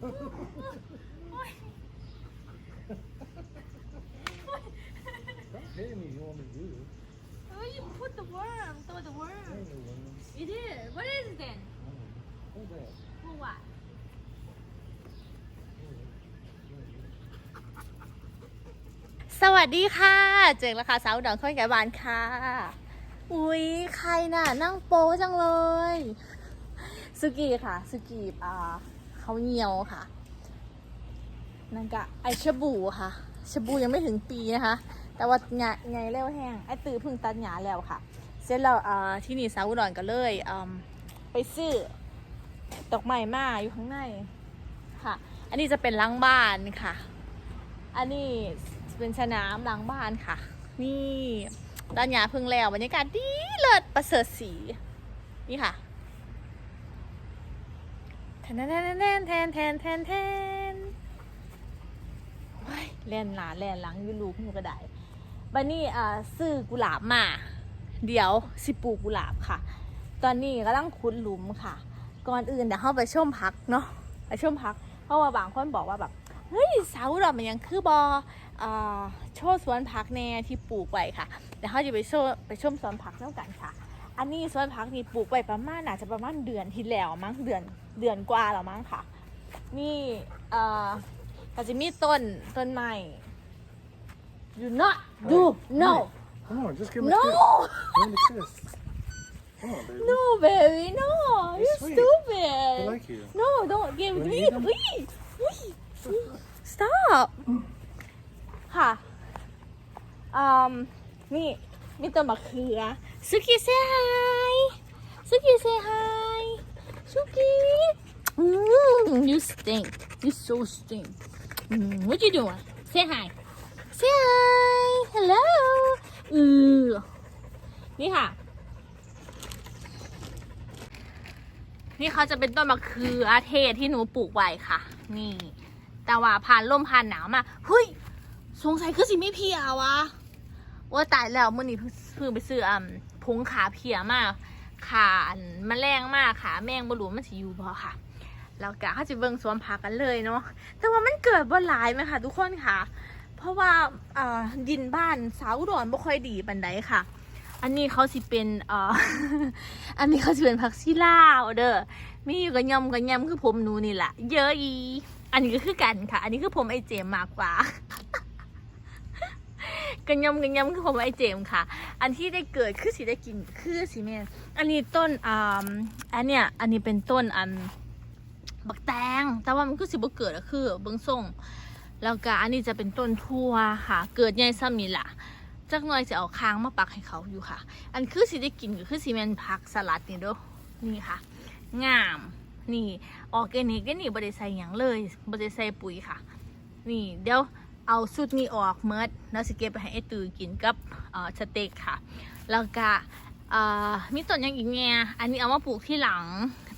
Stop hitting me. You want me to do this? Oh, you put the worm. Throw the I worm. ain't no woman. It is. What is it then? Who's that? For what? สวัสดีค่ะ เจอแล้วค่ะสาวอุดอนข้อยไก่บานค่ะ อุ๊ย ใครน่ะ นั่งโป๊จังเลย สุกี้ค่ะ สุกี้อ่า ขาเงียวค่ะ นั่นก็ไอชบูค่ะ ชบูยังไม่ถึงปีนะคะ แต่ว่าหงไงเร็วแห้ง ไอตือพึ่งตัดหยาแล้วค่ะ เสร็จแล้วอ่าที่นี่สาวอุดรก็เลยไปซื้อดอกไม้มาอยู่ข้างในค่ะ อันนี้จะเป็นล้างบ้านค่ะ อันนี้เป็นสนามหลังบ้านค่ะ นี่ด้านหยาพึ่งแล้วบรรยากาศดีเลิศประเสริฐสีนี่ค่ะ นแทนแทนแทนแทนแทนแทนโอ้ยแล่นหนาแล่นหลังยูลูกหนูก็ได้บันนี้อ่าซื้อกุหลาบมา เดี๋ยวสิปลูกกุหลาบค่ะ ตอนนี้กำลังขุดหลุมค่ะ ก่อนอื่นเดี๋ยวเข้าไปชมพักเนาะไปชมพัก เพราะว่าบางคนบอกว่าแบบเฮ้ยเสาดอกมันยังคือบออ่าโชว์สวนผักแน่ที่ปลูกไว้ค่ะเดี๋ยวเขาจะไปโชว์ไปชมสวนผักแล้วกันค่ะ อันนี้สวนผักนี่ปลูกไว้ประมาณอาจจะประมาณเดือนที่แล้วมั้งเดือนเดือนกว่าแล้วมั้งค่ะ นี่เอ่อก็จะมีต้นต้นไม้ you not do no Come on, just give me no a kiss. Give me a kiss. Come on, baby. no baby no you It's sweet. stupid I like you. no don't give Wanna me eat 'em? อุ้ยอุ้ย stop ค่ะอืมนี่ มีต้นมะเขือสุกี้ say hi สุกี้ say hi สุกี้ mm, you stink you so stink mm, what you doing say hi say hi hello อือนี่ค่ะ นี่เขาจะเป็นต้นมะเขือเทศที่หนูปลูกไว้ค่ะ นี่ แต่ว่าผ่านลมผ่านหนาวมา เฮ้ย สงสัยคือสิไม่เพียวะ ว่าตายแล้วมื่อนี้เพิ่งไปซื้ออ่ำผงขาเพียมากขาอันแมลงมากขาแมงบรูมันสิอยู่พอค่ะแล้วกะเขาจะเบิ่งสวนผักกันเลยเนาะแต่ว่ามันเกิดบ่หลายไหมคะทุกคนค่ะ เพราะว่าดินบ้านสาวอุดรบ่ค่อยดีปันใดค่ะ อันนี้เขาสิเป็นออันนี้เขาสิเป็นผักชีลาวเด้อมีอยู่กับยำกับยำคือผมหนูนี่แหละเยอะอี อันนี้ก็คือกันค่ะ อันนี้คือผมไอเจมมากกว่า กันยำกันยำคือผมไอเจมค่ะ อันที่ได้เกิดคือสีได้กินคือสีแม่นอันนี้ต้นอ่าอันเนี้ยอันนี้เป็นต้นอันบักแตงแต่ว่ามันก็สิบ่เกิดคือเบิ้งส่งแล้วก็อันนี้จะเป็นต้นทั่วค่ะ เกิดใหญ่ซ้ำนี่ล่ะจักหน่อยจะเอาค้างมาปักให้เขาอยู่ค่ะ อันคือสิได้กินก็คือสีแมนผักสลัดนี่เด้อนี่ค่ะ งามนี่ออร์แกนิกได้นี่บริใส่หยังเลยบริใส่ปุ๋ยค่ะ นี่เดี๋ยว เอาสุดนี้ออกเมิดแล้วสิเก็บไปให้ไอตือกินกับสเต็กค่ะ แล้วก็มีต้นหยังอีกแง่อันนี้เอามาปลูกที่หลัง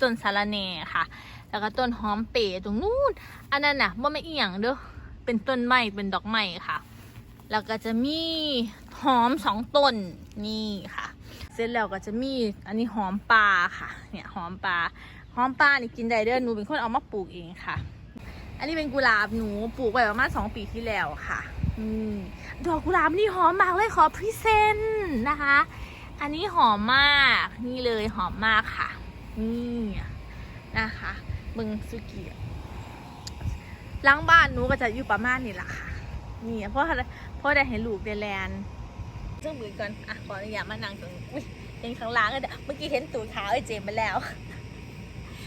ต้นสาระแหน่ค่ะ แล้วก็ต้นหอมเป๋ตรงนู้น อันนั้นน่ะว่าไม่อียงเด้อ เป็นต้นไม้เป็นดอกไม้ค่ะ แล้วก็จะมีหอมสองต้นนี่ค่ะ เสร็จแล้วก็จะมีอันนี้หอมปลาค่ะ เนี่ยหอมปลา หอมปลานี่กินได้เด้อ หนูเป็นคนเอามาปลูกเองค่ะ อันนี้เป็นกุหลาบหนูปลูกไว้ประมาณสองปีที่แล้วค่ะอืมดอกกุหลาบนี่หอมมากเลยขอพรีเซนต์นะคะ อันนี้หอมมากนี่เลยหอมมากค่ะ นี่นะคะมึงสุกี้ล้างบ้านหนูก็จะอยู่ประมาณนี้แหละค่ะ นี่เพราะเพราะได้เห็นลูกเดแลนเรื่องมือก่อนอะขออนุญาตมานั่งตรงอุ๊ยเห็นข้างล่างก็ได้เมื่อกี้เห็นตูดขาวไอ้เจมส์ไปแล้ว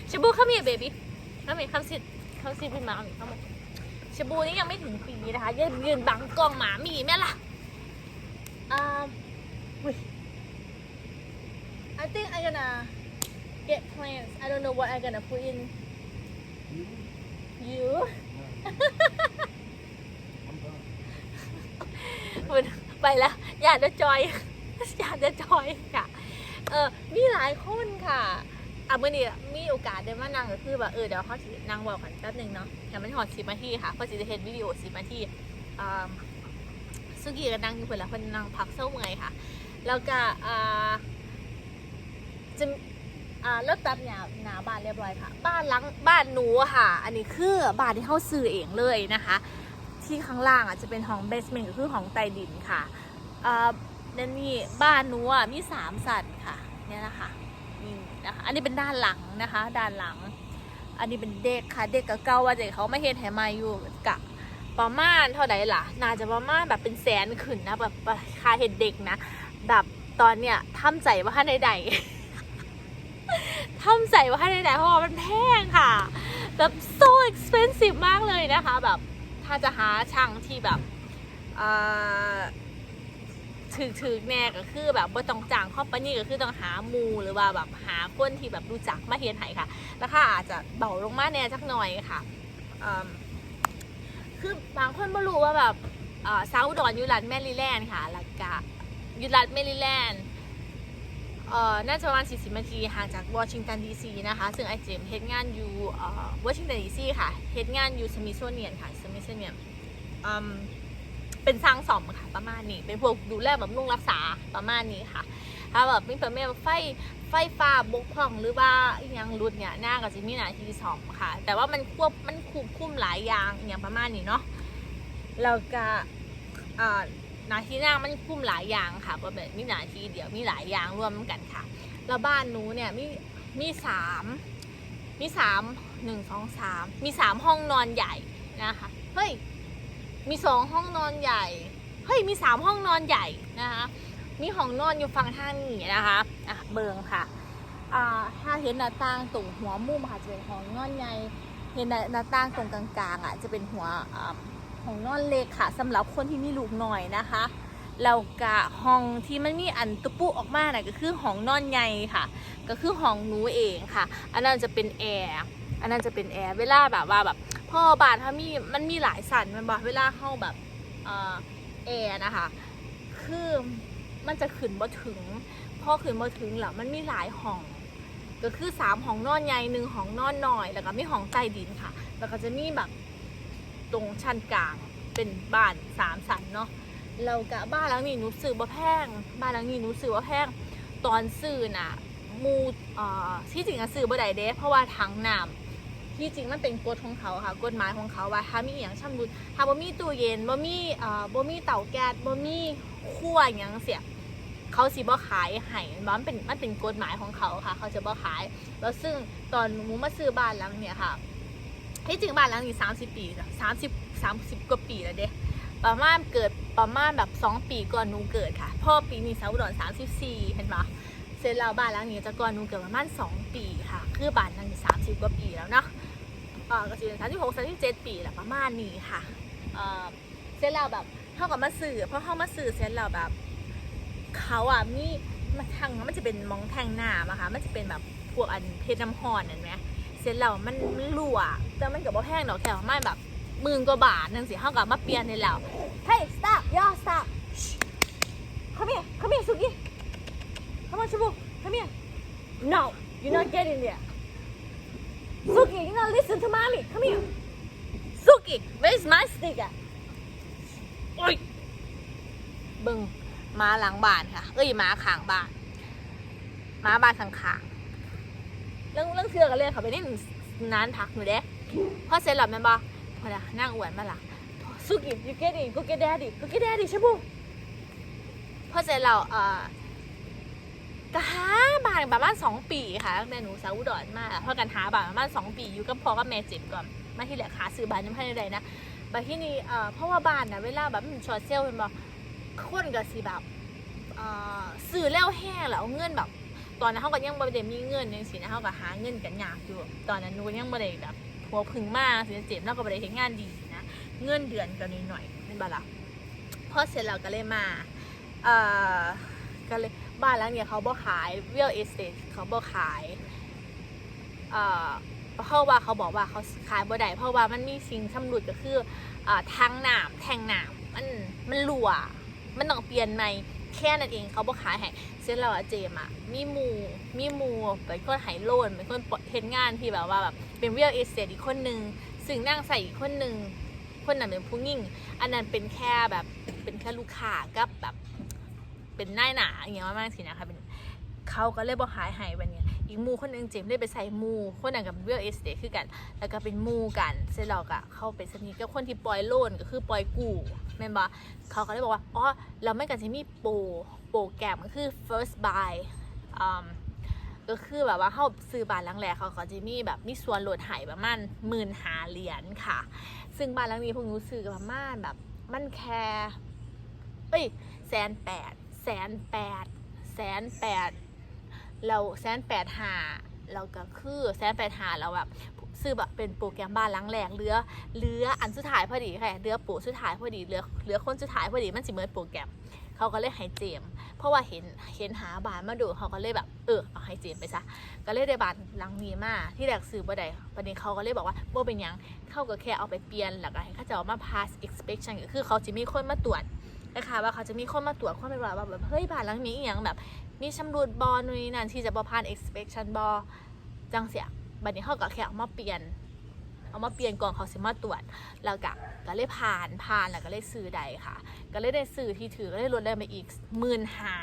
ชบูข้ามีเบบี้เข้ามีคำ สิคำสิเป็นหมาเข้ามาชบูนี่ยังไม่ถึงปีนะคะยืนยืนบังกล้องหมามีไหมล่ะอ่าอุ้ย I think I'm gonna get plants I don't know what I'm gonna put in you I'm done. มันไปแล้ว อยากจะจอย อยากจะจอยค่ะ เออมีหลายคนค่ะ อะเมื่อนี้มีโอกาสได้มานั่งก็คือแบบเออเดี๋ยวเขาสินั่งบอกกันแป๊บหนึงเนาะแต่มันหอดสิบนาทีค่ะเพราะจะเห็นวิดีโอสิบนาทีอ่าสุกี้ก็นั่งอยู่คนละคนนั่งพักเศร้าเมื่อยค่ะ แล้วก็อ่าจะอ่าแล้วตัดหนาหนาบ้านเรียบร้อยค่ะ บ้านหลังบ้านหนูอะค่ะ อันนี้คือบ้านที่เขาซื้อเองเลยนะคะ ที่ข้างล่างอะจะเป็นห้องเบสเมนต์ก็คือห้องใต้ดินค่ะอ่านั่นนี่บ้านหนูอะมีสามสันค่ะเนี่ยนะคะ นะคะ อันนี้เป็นด้านหลังนะคะ ด้านหลัง อันนี้เป็นเด็กค่ะ เด็กกับเก่าว่าเด็กเขาไม่เห็นแถมาอยู่กะประมาณเท่าไหร่ล่ะ น่าจะประมาณแบบเป็นแสนขึ้นนะแบบค่าเห็นเด็กนะ แบบตอนเนี้ยทำใจว่าให้ใดๆทำใจว่าให้ใดเพราะว่ามันแพงค่ะ แบบ so expensive มากเลยนะคะ แบบถ้าจะหาช่างที่แบบอ่อ ถึกถึกๆแน่ก็คือแบบบ่ต้องจ้างครอบปนี่ก็คือต้องหาหมูหรือว่าแบบหาคนที่แบบรู้จักมาเฮียนไห้ค่ะราคาอาจจะเบาลงมาแน่จักหน่อยค่ะคือบางคนไม่รู้ว่าแบบเอ่อซาอุดอนอยู่รัฐแมริแลนด์ค่ะแล้วก็อยู่รัฐแมริแลนด์เอ่อน่าจะประมาณ 40นาทีห่างจากวอชิงตันดีซีนะคะ ซึ่งไอเจมส์เฮ็ดงานอยู่เอ่อวอชิงตันดีซีค่ะเฮ็ดงานอยู่สมิโซเนียนค่ะสมิโซเนียนอืม เป็นสร้างสอมค่ะประมาณนี้ เป็นพวกดูแลแบบนุ่งรักษาประมาณนี้ค่ะ ถ้าแบบมีประเภทไฟไฟฟ้าบกพร่องหรือว่าอหยังรุดเนี่ยหน้าก็จะมีหน้าที่สองค่ะ แต่ว่ามันควบมันควบคุมหลายอย่างอย่างประมาณนี้เนาะแล้วก็อ่าหน้าที่หน้ามันคุมหลายอย่างค่ะว่าแบบมีหน้าที่เดียวมีหลายอย่างรวมกันค่ะแล้วบ้านหนูเนี่ยมีมีสามมีสามหนึ่งสองสามมีสามห้องนอนใหญ่นะคะเฮ้ย มีสองห้องนอนใหญ่ เฮ้ย มีสามห้องนอนใหญ่นะคะ มีห้องนอนอยู่ฝั่งท่างนี้นะคะ อะ เบิงค่ะอ่าถ้าเห็นหน้าต่างตรงหัวมุมค่ะจะเป็นห้องนอนใหญ่ เห็นหน้าต่างตรงกลางๆอะจะเป็นหัวห้องนอนเล็กค่ะสำหรับคนที่มีลูกหน่อยนะคะแล้วก็ห้องที่มันมีอันตุปุออกมาน่ะก็คือห้องนอนใหญ่ค่ะ ก็คือห้องหนูเองค่ะ อันนั้นจะเป็นแอร์ อันนั้นจะเป็นแอร์ เวลาแบบว่าแบบ พ่อบานถ้ามีมันมีหลายสันมันบอกเวลาเข้าแบบเอ่อแอร์นะคะ คือมันจะขึ้นบ่ถึงพอขึ้นบ่ถึงแล้วมันมีหลายห้อง ก็คือสามห้องนอนใหญ่หนึ่งห้องนอนน้อย แล้วก็มีห้องใต้ดินค่ะ แล้วก็จะมีแบบตรงชั้นกลางเป็นบ้านสามสันเนาะเรากะบ้านหลังนี้หนูซื้อบ่แพง บ้านหลังนี้หนูซื้อบ่แพง ตอนซื้อน่ะมูอ่อที่จริงอะซื้อบ่ได้เด้เพราะว่าถังน้ำ ที่จริงมันเป็นกฎของเขาค่ะกฎหมายของเขาว่าถ้ามีอย่างช่ำรุดถ้าบ่มีตู้เย็นบ่มีเอ่อบ่มีเตาแก๊สบ่มีครัวอย่างเสียเขาสิบ่ขายให้มันเป็นมันเป็นกฎหมายของเขาค่ะ เขาจะบ่ขาย แล้วซึ่งตอนหมูมาซื้อบ้านหลังเนี่ยค่ะที่จริงบ้านหลังนี้สามสิบปีสามสิบสามสิบกว่าปีแล้วเด้ประมาณเกิดประมาณแบบสองปีก่อนหนูเกิดค่ะ พ่อปีนี้สาวอุดรสามสิบสี่เห็นปะเสร็จแล้วบ้านหลังนี้จะก่อนหนูเกิดประมาณสองปีค่ะ คือบ้านหลังนี้สามสิบกว่าปีแล้วเนาะ เอ่อก็จะเป็นสามสิบหกสามสิบเจ็ดปีแหละประมาณนี้ค่ะเอ่อเสร็จแล้วแบบเท่ากับมาสื่อเพราะเข้ามาสื่อเสร็จแล้วแบบ เขาอะมีมันทางมันจะเป็นมองแทงหน้าอะค่ะมันจะเป็นแบบพวกอันเพชรน้ำฮอนนั่นไหมเสร็จแล้วมันรั่วแต่มันกับว่าแพงดอกแค่ประมาณแบบหมื่นกว่าบาทนั่นสิเท่ากับมาเปลี่ยนในแล้ว Hey stop yo stop Shh. come here come here Suki come on Shibu come here no you're not getting there Suki you not listen to mommy come here Suki where's my stick at โอ้ยเบึงมาหลังบ้านค่ะ เอ้ยมาข้างบ้านมาบ้านข้างๆเรื่องเรื่องเชื่อกันเลยเขาไปนี่นานพักหนูเด้พอเสร็จแล้วแม่นบ่พอละนั่งอวดมาละสุกิ you get it go get daddy go get daddy ใช่ปุ๊พอเสร็จแล้วเอ่อ ก็หาบ้านประมาณสองปีค่ะแต่หนูสาวอุดรมาพอกันหาบ้านประมาณสองปีอยู่กับพ่อกับแม่เจ็บก่อนมาที่แหละหาซื้อบ้านยังไม่ได้นะบัดที่นี่เอ่อเพราะว่าบ้านนะเวลาแบบมันช็อตเซลล์เป็นบ่คนก็สิแบบเอ่อซื้อแล้วแห้งแล้วเอาเงินแบบ ตอนนั้นเขาก็ยังบ่ได้มีเงินยังสินะเขาก็หาเงินกันยากอยู่ ตอนนั้นหนูก็ยังบ่ได้แบบหัวพึ่งมากสิเจ็บแล้วก็บ่ได้เฮ็ดงานดีนะเงินเดือนก็น้อยเป็นบ่ล่ะพอเสร็จแล้วก็เลยมาเอ่อก็เลย บ้านหลังเนี่ยเขาบ่ขาย real estate เขาบ่ขายเอ่อเพราะว่าเขาบอกว่าเขาขายบ่ได้เพราะว่ามันมีสิ่งชำรุดก็คืออ่าทางน้ำแทงน้ำมันมันรั่วมันต้องเปลี่ยนใหม่แค่นั้นเองเขาบอกขายให้เสร็จแล้วอะเจมอะมีมูมีมูเป็นคนไฮโลนเป็นคนเห็นงานที่แบบว่าแบบเป็นเรียลเอสเตอีกคนนึงซึ่งนั่งใส่อีกคนนึงคนนั้นเป็นผู้หญิงอันนั้นเป็นแค่แบบเป็นแค่ลูกค้ากับแบบ เป็นหน้าหนาอย่างเงี้ยมากๆสินะคะเป็นเขาก็เลยบอกขายห้วันเนี้ยอีกมูคนนึงเจมได้ไปใส่มูคนนั้นกับเรียลเอสเตคือกัน แล้วก็เป็นมูกันเสร็จแล้วก็เข้าไปสนิทกับคนที่ปล่อยโลนก็คือปล่อยกูแม่นบ่เขาก็เลยบอกว่าอ๋อเราไม่กันจะมีโปรโปรแกรมก็คือ first buy อืมก็คือแบบว่าเขาซื้อบ้านหลังแรกเขาก็จะมีแบบมีส่วนลดหายประมาณหมื่นหาเหรียญค่ะ ซึ่งบ้านหลังนี้พวกหนูซื้อกันประมาณแบบมันแค่เอ้ยแสนแปด แสนแปดแสนแปดเราแสนแปดหาเราก็คือแสนแปดหาเราแบบซื้อแบบเป็นโปรแกรมบ้านหลังแรกเหลือเหลืออันสุดท้ายพอดีค่ะเหลือโปรสุดท้ายพอดีเหลือเหลือคนสุดท้ายพอดีมันสิเหมือนโปรแกรมเขาก็เลยให้เจม เพราะว่าเห็นเห็นหาบานมาดูเขาก็เลยแบบเออเอาให้เจมไปซะก็เลยได้บานหลังนี้มาที่แรกซื้อบ่ได้ประเด็นเขาก็เลยบอกว่าบ่เป็นยังเขาก็แค่เอาไปเปลี่ยนแล้วก็ให้เขาจะเอามา pass inspection ก็คือเขาจะมีคนมาตรวจ นะคะว่าเขาจะมีคนมาตรวจความเป็นว่าแบบเฮ้ยบ้านหลังนี้อย่างแบบมีชำรุดบอนู่นนี่นั่นที่จะบ่ผ่าน inspection บอจังเสียบัดนี้เขาก็แค่เอามาเปลี่ยน เอามาเปลี่ยนก่อนเขาสิมาตรวจแล้วก็ก็เลยผ่านผ่านแล้วก็เลยซื้อใดค่ะ ก็เลยได้ซื้อที่ถือก็เลยลดได้มาอีกหมื่นหา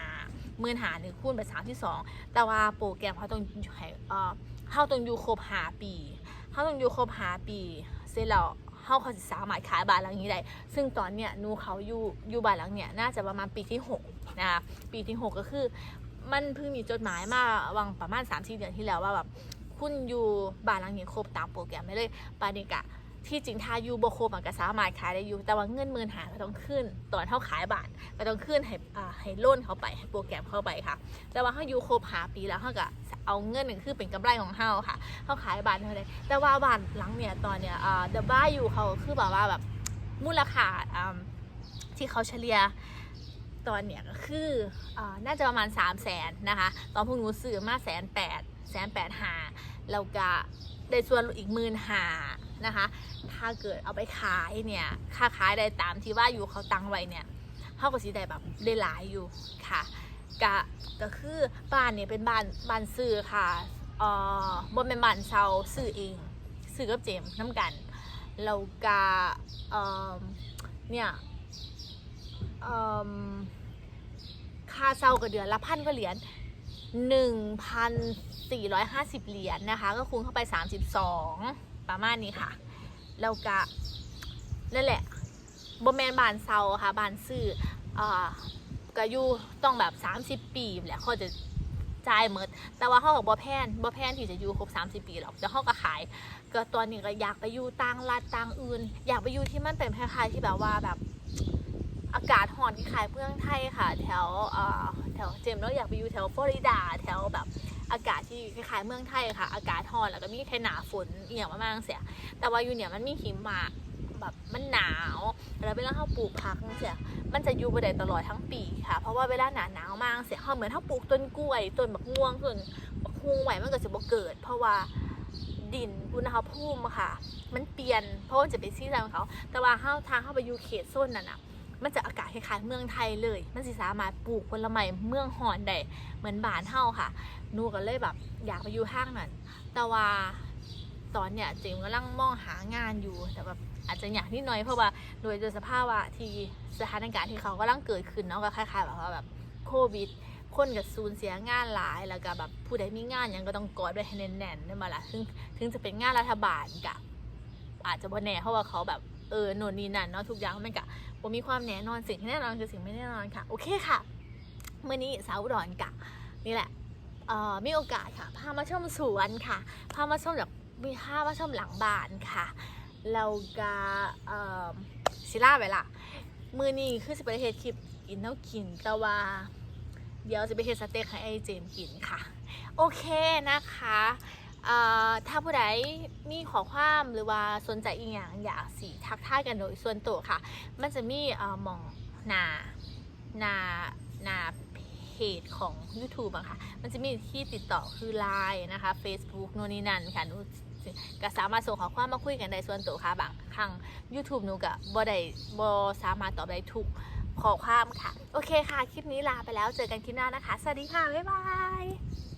หมื่นหาหนึ่งคูณไปสามที่สองแต่ว่าโปรแกรมเขาต้องให้เอ่อเขาต้องอยู่ครบหาปีเขาต้องอยู่ครบหาปี เสร็จแล้ว เขาเขาจะสามารถขายบ้านหลังนี้ได้ ซึ่งตอนเนี้ยนูเขาอยู่อยู่บ้านหลังเนี้ยน่าจะประมาณปีที่หกนะคะปีที่หกก็คือ มันเพิ่งมีจดหมายมาวังประมาณ3าสี่เดือนที่แล้วว่าแบบคุณอยู่บ้านหลังนี้ครบตามโปรแกรมไม่เลยปานิกะ ที่จริงถ้ายูโบโคมันก็สามารถขายได้อยู่ แต่ว่าเงินหมื่นหาก็ต้องขึ้น ตอนเท่าขายบาทก็ต้องขึ้นให้อ่าให้ล่นเขาไปให้โปรแกรมเข้าไปค่ะ แต่ว่าเขายูโครบหาปีแล้วเขาก็เอาเงินหนึ่งคือเป็นกำไรของเขาค่ะเขาขายบาทเท่าไรแต่ว่าบาทหลังเนี่ยตอนเนี้ยอ่าเดบ้าอยู่เขาคือแบบว่าแบบมูลค่าอ่าที่เขาเฉลี่ยตอนเนี้ยก็คืออน่าจะประมาณ 3 0 0แสนนะคะ ตอนพวกหนูซื้อมาแสนแปดแสนแปดหาแล้วก็ ได้ส่วนอีกหมื่นหานะคะ ถ้าเกิดเอาไปขายเนี่ย ค่าขายได้ตามที่ว่าอยู่เขาตั้งไว้เนี่ยเขาก็สิได้แบบได้หลายอยู่ค่ะกะก็คือบ้านเนี่ยเป็นบ้านบ้านซื้อค่ะเอ่อบนเป็นบ้านเช่าซื้อเองซื้อกับเจมน้ำกันแล้วก็เอ่อเนี่ยเอ่อค่าเช่าก็เดือนละพันก็เหรียญ 1,450 เหรียญนะคะ ก็คูณเข้าไป 32 ประมาณนี้ค่ะแล้วก็นั่นแหละบแมนบานเซาค่ะบานซื้ออ่าก็อยู่ต้องแบบ 30 ปีแหละเขาจะจ่ายเมดแต่ว่าเขากับบอแพนบอแพนที่จะอยู่ครบ 30 ปีหรอกแต่เขาก็ขาย ก็ตอนนี้ก็อยากไปอยู่ต่างรัฐต่างอื่น อยากไปอยู่ที่มันเป็นคล้ายๆที่แบบว่าแบบอากาศห่อนที่ขายเมืองไทยค่ะ แถวอ่อแถวเจมส์แล้วอยากไปอยู่แถวฟลอริดาแถวแบบอากาศที่คล้ายๆเมืองไทยค่ะ อากาศห่อนแล้วก็มีแค่หนาฝนอหย่างมาณนั้นเสีย แต่ว่าอยู่เนี่ยมันมีหิมะแบบมันหนาวแล้วเวลาเขาปลูกผักเสียมันจะอยู่บได้ตลอดทั้งปีค่ะ เพราะว่าเวลาหนาหนาวมากเสียเขาเหมือนถ้าปลูกต้นกล้วยต้นบักม่วงต้นบักฮวงไหวมันก็จะบ่เกิด เพราะว่าดินอุณหภูมิค่ะ มันเปลี่ยนเพราะว่าจะเป็นซีซันของเขา แต่ว่าเข้าทางเข้าไปอยู่เขตโซนนั่นอะ มันจะอากาศคล้ายๆเมืองไทยเลย มันสิสามารถปลูกผลไม้เมืองฮอนได้เหมือนบ้านเฮาค่ะหนูก็เลยแบบอยากไปอยู่ห้างนั้นแต่ว่าตอนเนี้ยจมส์กำลังมองหางานอยู่แต่แบบอาจจะอยากนิดหน่อยเพราะว่าโดยโดยสภาพว่าที่สถานการณ์ที่เขากำลังเกิดขึ้นเนาะก็คล้ายๆแบบว่าแบบโควิดคนกับสูญเสียงานหลายแล้วก็แบบผู้ใดมีงานยังก็ต้องกอดไว้ให้แน่นๆได้มาละถึงถึงจะเป็นงานรัฐบาลกับอาจจะบ่แน่เพราะว่าเขาแบบ เออโน่นนี่นั่นเนาะทุกอย่างมันก็ผมมีความแน่นอนสิ่งที่แน่นอนคือสิ่งไม่แน่นอนค่ะ โอเคค่ะเมื่อนี้สาวดอนกะนี่แหละเอ่อมีโอกาสค่ะ พามาชมสวนค่ะ พามาชมแบบมีพามาชมหลังบ้านค่ะเราก็เอ่อศิลาไปละมือนี้คือสิไปเฮ็ดคลิปกินเท่ากินแต่ว่าเดี๋ยวจะไปเฮ็ดสเต็กให้ไอเจมส์กินค่ะ โอเคนะคะ ถ้าผู้ใดมีขอความหรือว่าสนใจอีกอย่างอยากสีทักทายกันโดยส่วนตัวค่ะ มันจะมีหมองหนาหนาหนาเพจของ YouTube อะค่ะ มันจะมีที่ติดต่อคือ Line นะคะ Facebook โน่นนี่นั่นค่ะหนูก็สามารถส่งข้อความมาคุยกันได้ส่วนตัวค่ะบางครั้ง YouTube หนูก็บ่ได้บ่สามารถตอบได้ทุกข้อความค่ะ โอเคค่ะ คลิปนี้ลาไปแล้วเจอกันคลิปหน้านะคะ สวัสดีค่ะ บ๊ายบาย